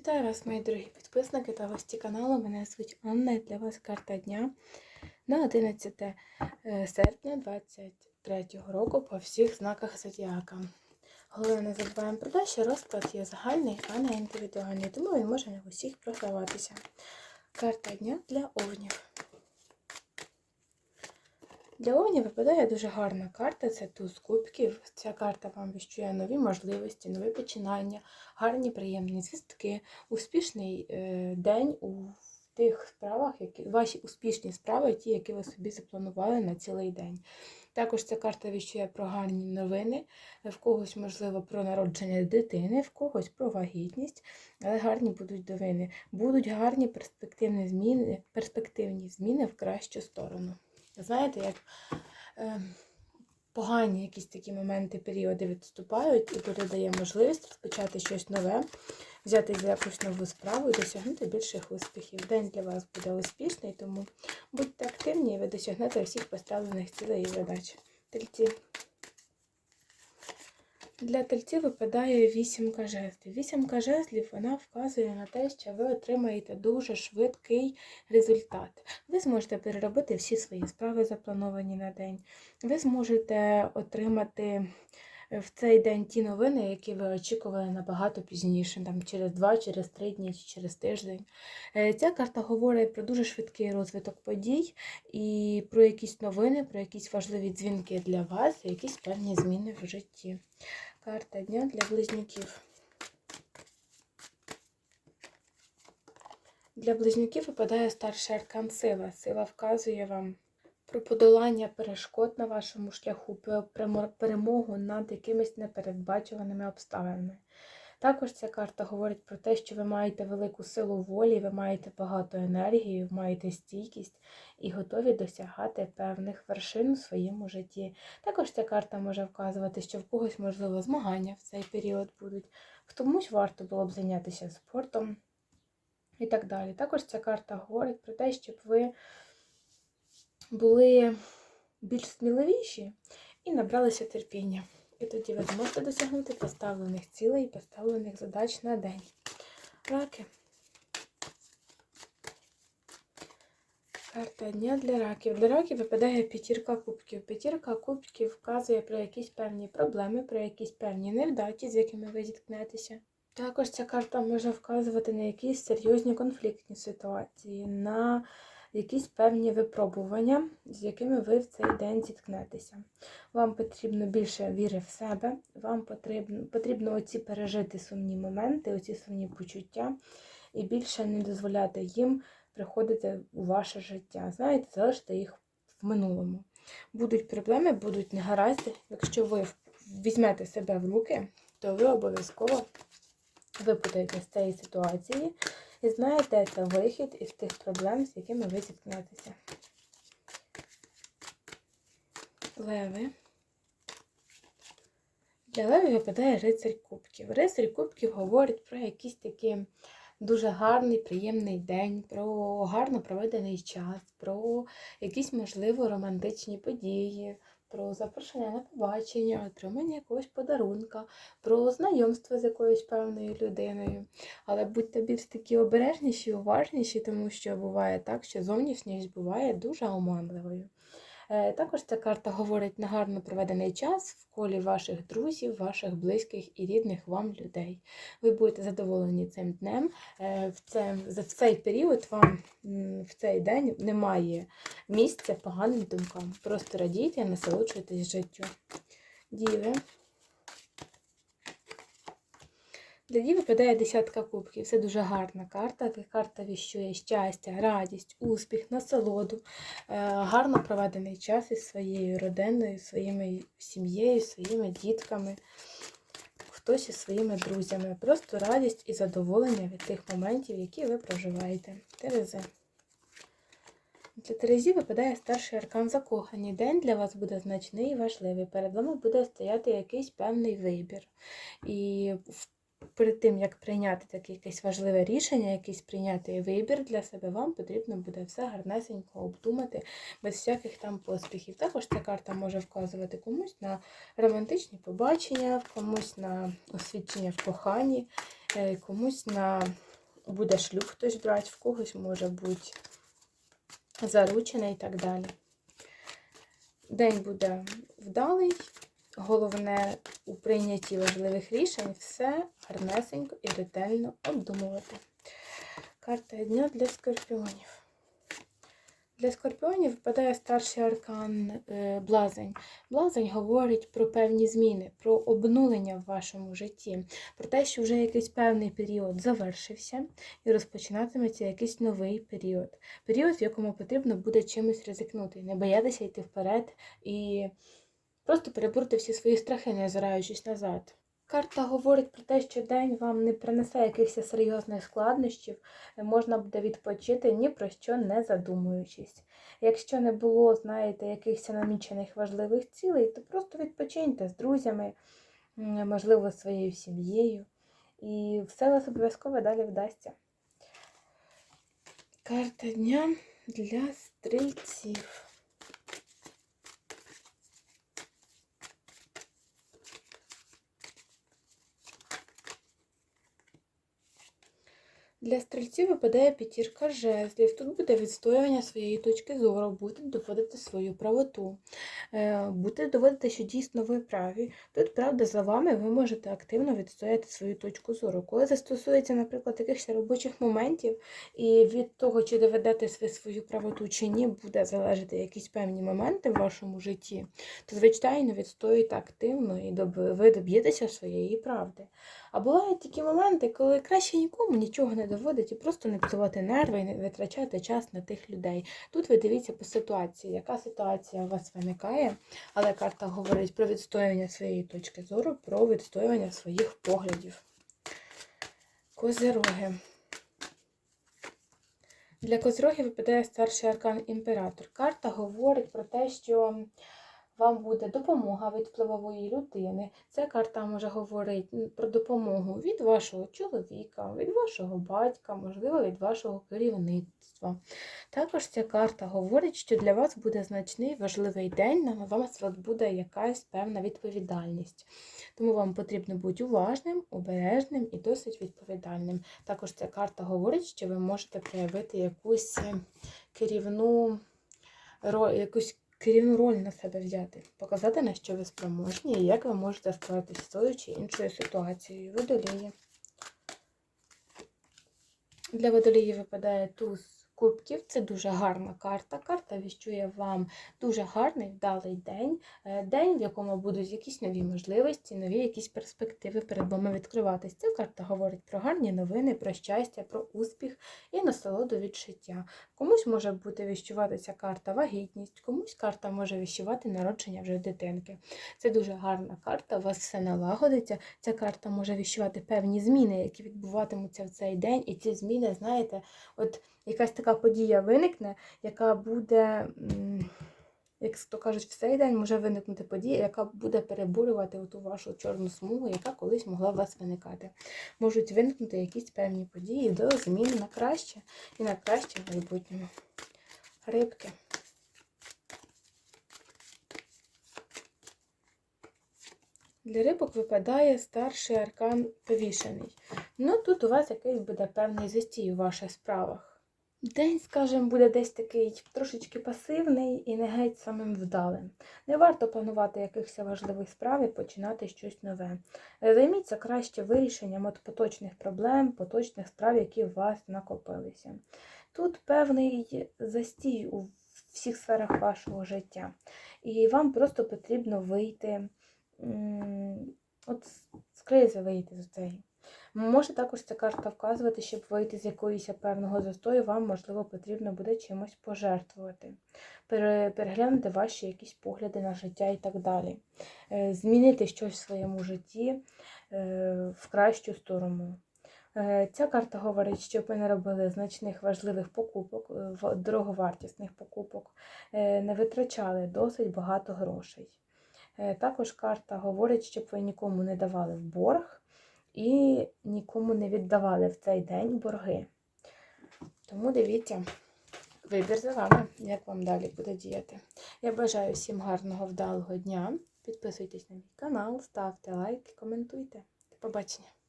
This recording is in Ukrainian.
Вітаю вас, мої дорогі підписники та гості каналу. Мене звуть Анна і для вас карта дня на 11 е, серпня 2023 року по всіх знаках зодіака. Головне, не забуваємо про те, що розклад є загальний, а не індивідуальний, тому він може не в усіх програватися. Карта дня для овнів. Для овнів випадає дуже гарна карта, це туз кубків. Ця карта вам віщує нові можливості, нові починання, гарні приємні звістки, успішний е, день у тих справах, які ваші успішні справи, ті, які ви собі запланували на цілий день. Також ця карта віщує про гарні новини, в когось, можливо, про народження дитини, в когось про вагітність, але гарні будуть новини. Будуть гарні перспективні зміни, перспективні зміни в кращу сторону. Знаєте, як е, погані якісь такі моменти, періоди відступають, і передає можливість розпочати щось нове, взяти за якусь нову справу і досягнути більших успіхів. День для вас буде успішний, тому будьте активні і ви досягнете всіх поставлених цілей і задач. Тельці. Для тельців випадає вісімка жезлів. Вісімка жезлів вона вказує на те, що ви отримаєте дуже швидкий результат. Ви зможете переробити всі свої справи, заплановані на день. Ви зможете отримати в цей день ті новини, які ви очікували набагато пізніше, там через два, через три дні чи через тиждень. Е, Ця карта говорить про дуже швидкий розвиток подій і про якісь новини, про якісь важливі дзвінки для вас, якісь певні зміни в житті. Карта дня для близнюків. Для близнюків випадає старший аркан сила. Сила вказує вам про подолання перешкод на вашому шляху, про перемогу над якимись непередбачуваними обставинами. Також ця карта говорить про те, що ви маєте велику силу волі, ви маєте багато енергії, маєте стійкість і готові досягати певних вершин у своєму житті. Також ця карта може вказувати, що в когось, можливо, змагання в цей період будуть, комусь варто було б зайнятися спортом і так далі. Також ця карта говорить про те, щоб ви були більш сміливіші і набралися терпіння. І тоді ви зможете досягнути поставлених цілей і поставлених задач на день. Раки. Карта дня для раків. Для раків випадає п'ятірка кубків. П'ятірка кубків вказує про якісь певні проблеми, про якісь певні невдачі, з якими ви зіткнетеся. Також ця карта може вказувати на якісь серйозні конфліктні ситуації, на якісь певні випробування, з якими ви в цей день зіткнетеся. Вам потрібно більше віри в себе, вам потрібно, потрібно оці пережити сумні моменти, оці сумні почуття, і більше не дозволяти їм приходити у ваше життя. Знаєте, залиште їх в минулому. Будуть проблеми, будуть негаразди. Якщо ви візьмете себе в руки, то ви обов'язково випутаєте з цієї ситуації і знаєте це вихід із тих проблем, з якими ви зіткнетеся. Леви. Для леві випадає рицарь кубків. Рицарь кубків говорить про якийсь такий дуже гарний, приємний день, про гарно проведений час, про якісь, можливо, романтичні події, про запрошення на побачення, отримання якогось подарунка, про знайомство з якоюсь певною людиною. Але будьте більш такі обережніші, уважніші, тому що буває так, що зовнішність буває дуже оманливою. Е, Також ця карта говорить на гарно проведений час в колі ваших друзів, ваших близьких і рідних вам людей. Ви будете задоволені цим днем. Е, В, це, за цей період вам в цей день немає місця поганим думкам. Просто радійте насолоджуйтесь життю. Діви. Дій випадає десятка кубків. Це дуже гарна карта. Та Карта віщує щастя, радість, успіх, насолоду, е, гарно проведений час із своєю родиною, своєю сім'єю, своїми дітками, хтось із своїми друзями. Просто радість і задоволення від тих моментів, які ви проживаєте. Терези. Для Терезі випадає старший аркан закохані. День для вас буде значний і важливий. Перед вами буде стояти якийсь певний вибір. І в перед тим, як прийняти таке якесь важливе рішення, якийсь прийняти вибір для себе, вам потрібно буде все гарнесенько обдумати, без всяких там поспіхів. Також ця карта може вказувати комусь на романтичні побачення, комусь на освідчення в коханні, е, комусь на буде шлюб хтось брати, в когось може бути заручена і так далі. День буде вдалий. Головне у прийнятті важливих рішень все гарнесенько і ретельно обдумувати. Карта дня для скорпіонів. Для скорпіонів випадає старший аркан е, Блазень. Блазень говорить про певні зміни, про обнулення в вашому житті, про те, що вже якийсь певний період завершився і розпочинатиметься якийсь новий період. Період, в якому потрібно буде чимось ризикнути, не боятися йти вперед і просто перебороти всі свої страхи, не озираючись назад. Карта говорить про те, що день вам не принесе якихось серйозних складнощів, можна буде відпочити ні про що не задумуючись. Якщо не було, знаєте, якихось намічених важливих цілей, то просто відпочиньте з друзями, можливо, своєю сім'єю. І все вас обов'язково далі вдасться. Карта дня для стрільців. Для стрільців випадає п'ятірка жезлів. Тут буде відстоювання своєї точки зору, будете доводити свою правоту, е, будете доводити, що дійсно ви праві. Тут, правда, за вами ви можете активно відстояти свою точку зору. Коли це стосується, наприклад, якихось робочих моментів, і від того, чи доведете ви свою правоту чи ні, буде залежати якісь певні моменти в вашому житті, то, звичайно, відстоюйте активно і ви доб'єтеся своєї правди. А бувають такі моменти, коли краще нікому нічого не доводить і просто не псувати нерви і не витрачати час на тих людей. Тут ви дивіться по ситуації, яка ситуація у вас виникає, але карта говорить про відстоювання своєї точки зору, про відстоювання своїх поглядів. Козироги. Для козирогів випадає старший аркан імператор. Карта говорить про те, що вам буде допомога від впливової людини. Ця карта може говорити про допомогу від вашого чоловіка, від вашого батька, можливо, від вашого керівництва. Також ця карта говорить, що для вас буде значний важливий день, на вас буде якась певна відповідальність. Тому вам потрібно бути уважним, обережним і досить відповідальним. Також ця карта говорить, що ви можете проявити якусь е, керівну якусь керівну роль на себе взяти, показати, на що ви спроможні і як ви можете справитися з тою чи іншою ситуацією. Водолії. Для водолії випадає туз кубків. Це дуже гарна карта. Карта віщує вам дуже гарний, вдалий день. Е, День, в якому будуть якісь нові можливості, нові якісь перспективи перед вами відкриватись. Ця карта говорить про гарні новини, про щастя, про успіх і насолоду від життя. Комусь може бути віщуватися карта вагітність, комусь карта може віщувати народження вже дитинки. Це дуже гарна карта, у вас все налагодиться. Ця карта може віщувати певні зміни, які відбуватимуться в цей день. І ці зміни, знаєте, от якась така подія виникне, яка буде. Як то кажуть, в цей день може виникнути подія, яка буде перебурювати ту вашу чорну смугу, яка колись могла у вас виникати. Можуть виникнути якісь певні події до змін на краще і на краще в майбутньому. Рибки. Для рибок випадає старший аркан повішений. Ну тут у вас якийсь буде певний застій у ваших справах. День, скажімо, буде десь такий трошечки пасивний і не геть самим вдалим. Не варто планувати якихось важливих справ і починати щось нове. Займіться краще вирішенням от поточних проблем, поточних справ, які у вас накопилися. Тут певний застій у всіх сферах вашого життя. І вам просто потрібно вийти, от з кризи вийти з цієї. Може також ця карта вказувати, щоб вийти з якоїсь певного застою, вам, можливо, потрібно буде чимось пожертвувати, переглянути ваші якісь погляди на життя і так далі. Е, Змінити щось в своєму житті е, в кращу сторону. Е, Ця карта говорить, щоб ви не робили значних важливих покупок, дороговартісних покупок, не витрачали досить багато грошей. Також карта говорить, щоб ви нікому не давали в борг і нікому не віддавали в цей день борги. Тому дивіться, вибір за вами, як вам далі буде діяти. Я бажаю всім гарного вдалого дня. Підписуйтесь на мій канал, ставте лайки, коментуйте. До побачення!